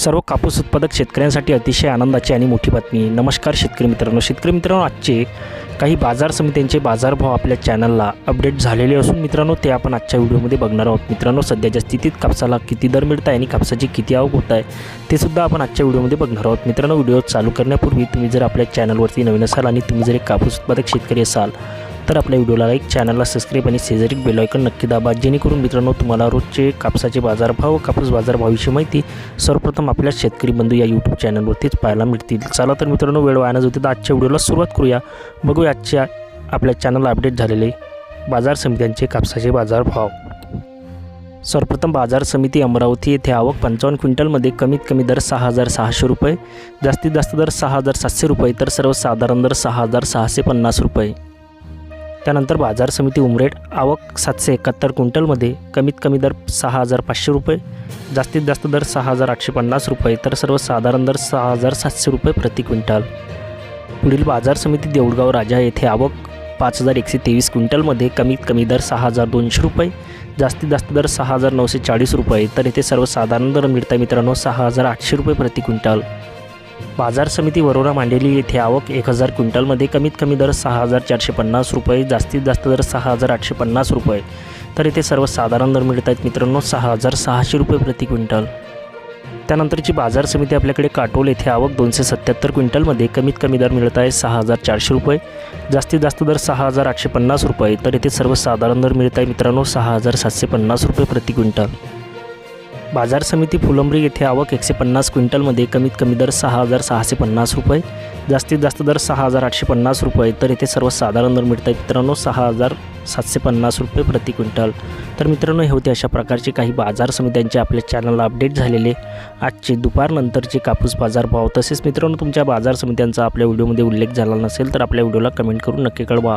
सर्व कापूस उत्पादक शेतकऱ्यांसाठी अतिशय आनंदाची आणि मोठी बातमी. नमस्कार शेतकरी मित्रांनो. शेतकरी मित्रांनो आजचे काही बाजार समित्यांचे बाजारभाव आपल्या चॅनलला अपडेट झालेले असून मित्रांनो ते आपण आजच्या व्हिडिओमध्ये बघणार आहोत. मित्रांनो सध्याच्या स्थितीत कापसाला किती दर मिळत आहे आणि कापसाची किती आवक होत आहे ते सुद्धा आपण आजच्या व्हिडिओमध्ये बघणार आहोत. मित्रांनो व्हिडिओ चालू करण्यापूर्वी तुम्ही जर आपल्या चॅनलवरती नवीन असाल आणि तुम्ही जर एक कापूस उत्पादक शेतकरी असाल तर आपल्या व्हिडिओला लाईक चॅनलला सबस्क्राईब आणि शेजारी बेलायकन नक्की दाबा. जेणेकरून मित्रांनो तुम्हाला रोजचे कापसाचे बाजारभाव कापूस बाजारभावाविषयी माहिती सर्वप्रथम आपल्या शेतकरी बंधू या यूट्यूब चॅनलवरतीच पाहायला मिळतील. चला तर मित्रांनो वेळ वायानच होते तर आजच्या व्हिडिओला सुरुवात करूया. बघूया आजच्या आपल्या चॅनलला अपडेट झालेले बाजार समित्यांचे कापसाचे बाजारभाव. सर्वप्रथम बाजार समिती अमरावती येथे आवक पंचावन्न क्विंटलमध्ये कमीत कमी दर सहा हजार सहाशे रुपये जास्तीत जास्त दर सहा हजार सातशे रुपये तर सर्वसाधारण दर सहा हजार सहाशे पन्नास रुपये. त्यानंतर बाजार समिती उमरेड आवक सातशे एकाहत्तर क्विंटलमध्ये कमीत कमी दर सहा हजार पाचशे रुपये जास्तीत जास्त दर सहा हजार आठशे पन्नास रुपये तर सर्वसाधारण दर सहा हजार सातशे रुपये प्रति क्विंटल. पुढील बाजार समिती देऊळगाव राजा येथे आवक पाच हजार एकशे तेवीस क्विंटलमध्ये कमीत कमी दर सहा हजार दोनशे रुपये जास्तीत जास्त दर सहा हजार नऊशे चाळीस रुपये तर येथे सर्वसाधारण दर मिळता मित्रांनो सहा हजार आठशे रुपये प्रति क्विंटल. बाजार समिती वरोरा मांडेली येथे आवक एक हजार क्विंटलमध्ये कमीत कमी दर सहा हजार चारशे पन्नास रुपये जास्तीत जास्त दर सहा हजार आठशे पन्नास रुपये. तर येथे सर्वसाधारण दर मिळत आहेत मित्रांनो सहा हजार सहाशे रुपये प्रति क्विंटल. त्यानंतरची बाजार समिती आपल्याकडे काटोल येथे आवक दोनशे सत्याहत्तर क्विंटलमध्ये कमीत कमी दर मिळत आहे सहा हजार चारशे रुपये जास्तीत जास्त दर सहा हजार आठशे पन्नास रुपये. तर येथे सर्वसाधारण दर मिळत आहे मित्रांनो सहा हजार सातशे पन्नास रुपये प्रति क्विंटल. बाजार समिती फुलंब्री येथे आवक एकशे पन्नास क्विंटलमध्ये कमीत कमी दर सहा हजार सहाशे पन्नास रुपये जास्तीत जास्त दर सहा हजार आठशे पन्नास रुपये तर येथे सर्वसाधारण दर मिळत मित्रांनो सहा हजार सातशे पन्नास रुपये प्रति क्विंटल. तर मित्रांनो हे होते अशा प्रकारचे काही बाजार समित्यांचे आपल्या चॅनलला अपडेट झालेले आजचे दुपारनंतरचे कापूस बाजार भाव. तसेच मित्रांनो तुमच्या बाजार समित्यांचा आपल्या व्हिडिओमध्ये उल्लेख झाला नसेल तर आपल्या व्हिडिओला कमेंट करून नक्की कळवा.